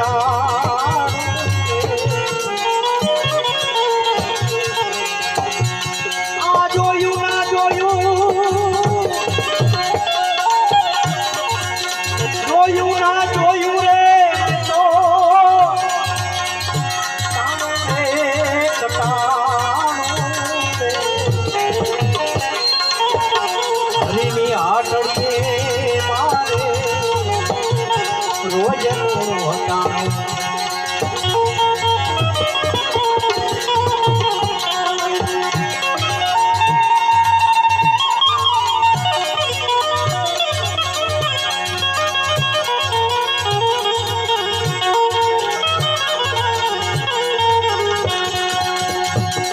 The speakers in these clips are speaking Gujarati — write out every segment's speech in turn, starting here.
啊。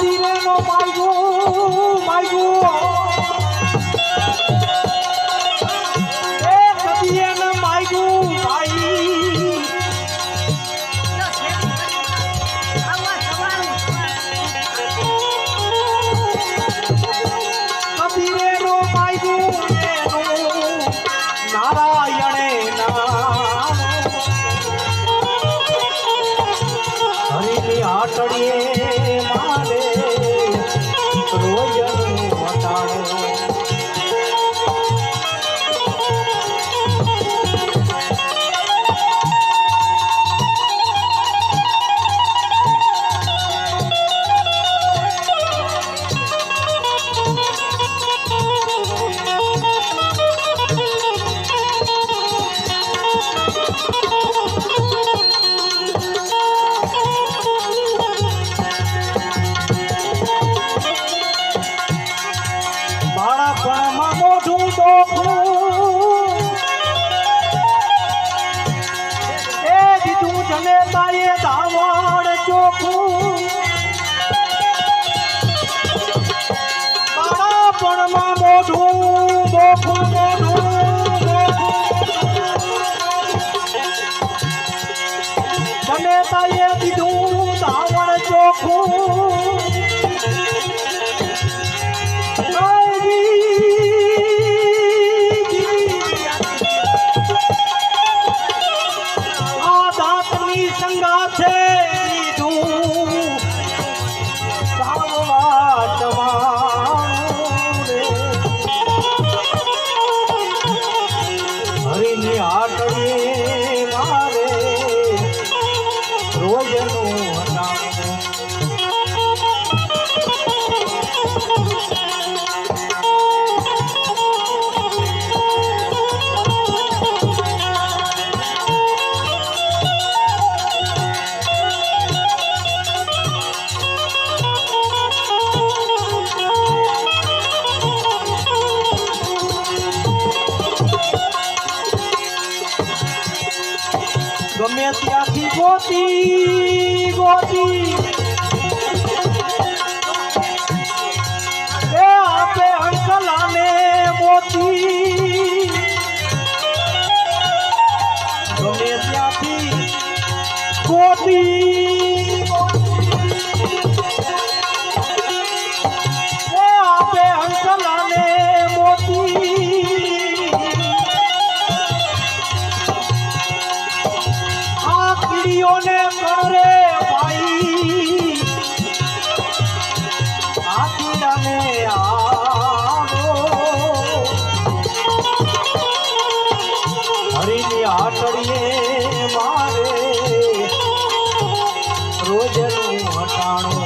Mais um, mais um. ચોખું એ દીધું જને બાઈએ ધાવણ ચોખું. ત્યાંથી ગોતી ગોતી. આપે અંકલાને મોતી. ગમે ત્યાંથી ગોતી. પાટડીએ મારે. રોજનું હટાણું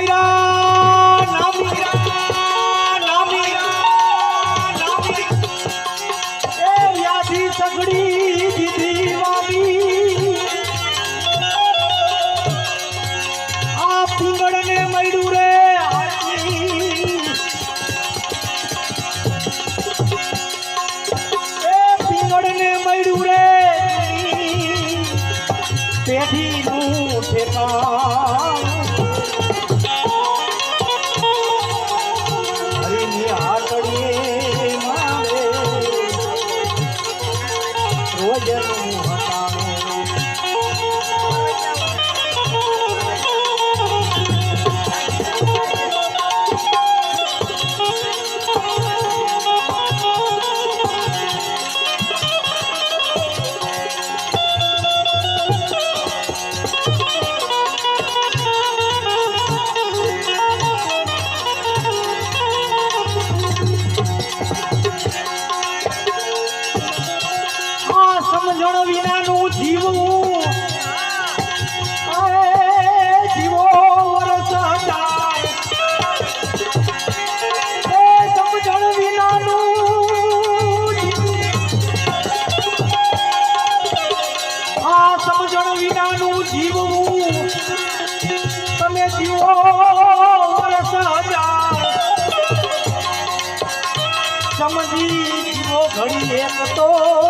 મીરા એ યાદી સગડી દીધી આ પીંગળને મળ્યું રે એ પીંગળને મળ્યું રે પેઢીનું ઠેકાણ তো